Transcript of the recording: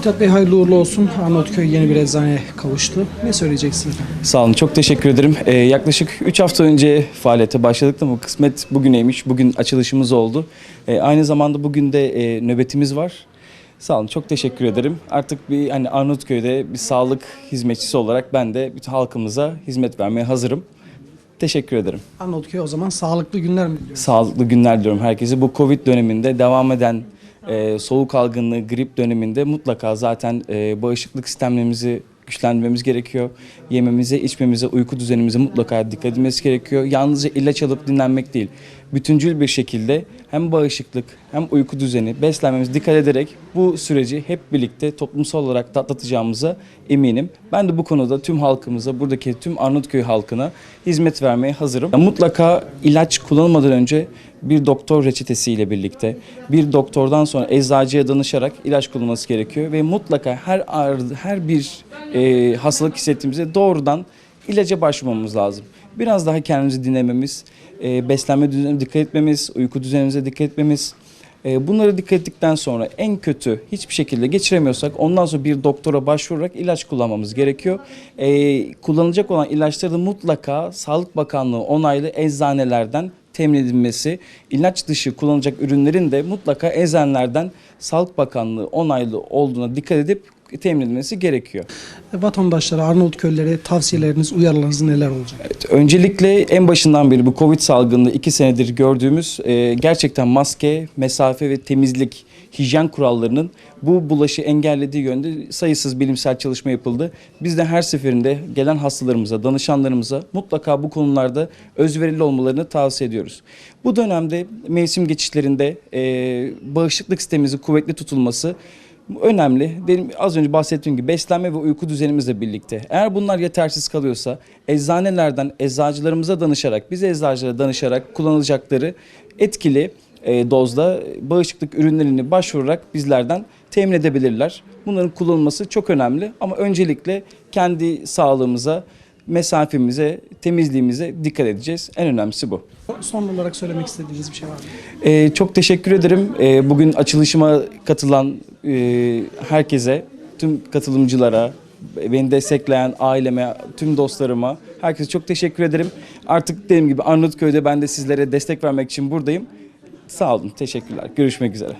Mithat Bey hayırlı uğurlu olsun. Arnavutköy yeni bir eczaneye kavuştu. Ne söyleyeceksiniz? Sağ olun, çok teşekkür ederim. Ee, yaklaşık 3 hafta önce faaliyete başladık ama kısmet bugüneymiş. Bugün açılışımız oldu. Ee, aynı zamanda bugün de e, nöbetimiz var. Sağ olun, çok teşekkür ederim. Artık bir hani Arnavutköy'de bir sağlık hizmetçisi olarak ben de bütün halkımıza hizmet vermeye hazırım. Teşekkür ederim. Arnavutköy o zaman sağlıklı günler mi diliyor? Sağlıklı günler diliyorum herkese. Bu Covid döneminde devam eden e, soğuk algınlığı, grip döneminde mutlaka zaten e, bağışıklık sistemlerimizi güçlendirmemiz gerekiyor. Yememize, içmemize, uyku düzenimize mutlaka dikkat edilmesi gerekiyor. Yalnızca ilaç alıp dinlenmek değil. Bütüncül bir şekilde hem bağışıklık hem uyku düzeni, beslenmemize dikkat ederek bu süreci hep birlikte toplumsal olarak da eminim. Ben de bu konuda tüm halkımıza, buradaki tüm Arnavutköy halkına hizmet vermeye hazırım. Mutlaka ilaç kullanılmadan önce bir doktor reçetesiyle birlikte bir doktordan sonra eczacıya danışarak ilaç kullanılması gerekiyor ve mutlaka her ağrı, her bir e, hastalık hissettiğimizde doğrudan ilaca başvurmamız lazım. Biraz daha kendimizi dinlememiz, e, beslenme düzenimize dikkat etmemiz, uyku düzenimize dikkat etmemiz. E, bunları dikkat ettikten sonra en kötü hiçbir şekilde geçiremiyorsak ondan sonra bir doktora başvurarak ilaç kullanmamız gerekiyor. E, kullanılacak olan ilaçları mutlaka Sağlık Bakanlığı onaylı eczanelerden temin edilmesi, ilaç dışı kullanılacak ürünlerin de mutlaka eczanelerden Sağlık Bakanlığı onaylı olduğuna dikkat edip temin edilmesi gerekiyor. Vatandaşlara, Arnavutköylere tavsiyeleriniz, uyarılarınız neler olacak? Öncelikle en başından beri bu Covid salgını iki senedir gördüğümüz e, gerçekten maske, mesafe ve temizlik, hijyen kurallarının bu bulaşı engellediği yönde sayısız bilimsel çalışma yapıldı. Biz de her seferinde gelen hastalarımıza, danışanlarımıza mutlaka bu konularda özverili olmalarını tavsiye ediyoruz. Bu dönemde mevsim geçişlerinde e, bağışıklık sistemimizin kuvvetli tutulması önemli. Benim az önce bahsettiğim gibi beslenme ve uyku düzenimizle birlikte. Eğer bunlar yetersiz kalıyorsa eczanelerden eczacılarımıza danışarak, biz eczacılara danışarak kullanılacakları etkili e, dozda bağışıklık ürünlerini başvurarak bizlerden temin edebilirler. Bunların kullanılması çok önemli ama öncelikle kendi sağlığımıza, mesafemize, temizliğimize dikkat edeceğiz. En önemlisi bu. Son olarak söylemek istediğiniz bir şey var mı? Ee, çok teşekkür ederim. Ee, bugün açılışıma katılan e, herkese, tüm katılımcılara, beni destekleyen aileme, tüm dostlarıma, herkese çok teşekkür ederim. Artık dediğim gibi Arnavutköy'de ben de sizlere destek vermek için buradayım. Sağ olun, teşekkürler. Görüşmek üzere.